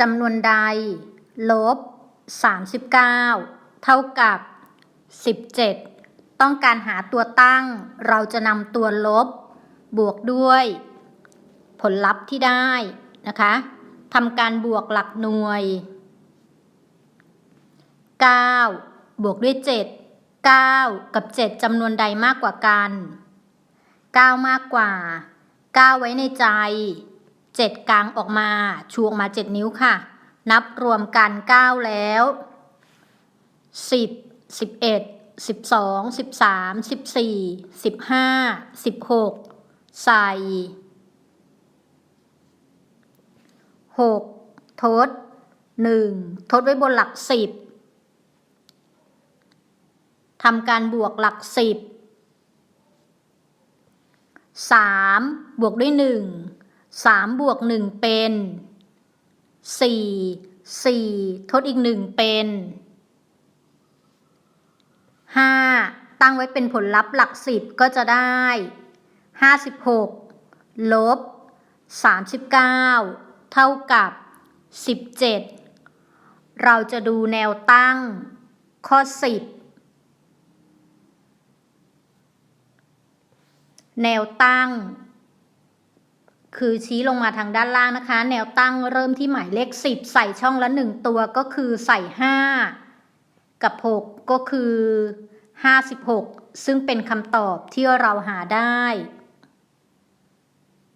จำนวนใด ลบ 39 เท่ากับ 17 ต้องการหาตัวตั้ง เราจะนำตัวลบ บวกด้วย ผลลัพธ์ที่ได้นะคะทำการบวกหลักหน่วย 9 บวกด้วย 7 9 กับ 7จำนวนใดมากกว่ากัน 9 มากกว่า 9 ไว้ในใจ 7 กลางออกมาชูออกมา 7 นิ้วค่ะ นับรวมกัน 9 แล้ว 10 11 12 13 14 15 16 ใส่ 6 ทด 1 ทดไว้บนหลัก 10ทำการบวกหลัก 10 3 บวกด้วย 1 3บวก1เป็น4 4ทดอีก1เป็น5ตั้งไว้เป็นผลลัพธ์หลัก10ก็จะได้56ลบ39เท่ากับ17เราจะดูแนวตั้งข้อ10แนวตั้ง คือชี้ลงมาทางด้านล่างนะคะ แนวตั้งเริ่มที่หมายเลข 10 ใส่ช่องละ 1 ตัวก็คือใส่ 5 กับ 6 ก็คือ 56 ซึ่งเป็นคำตอบที่เราหาได้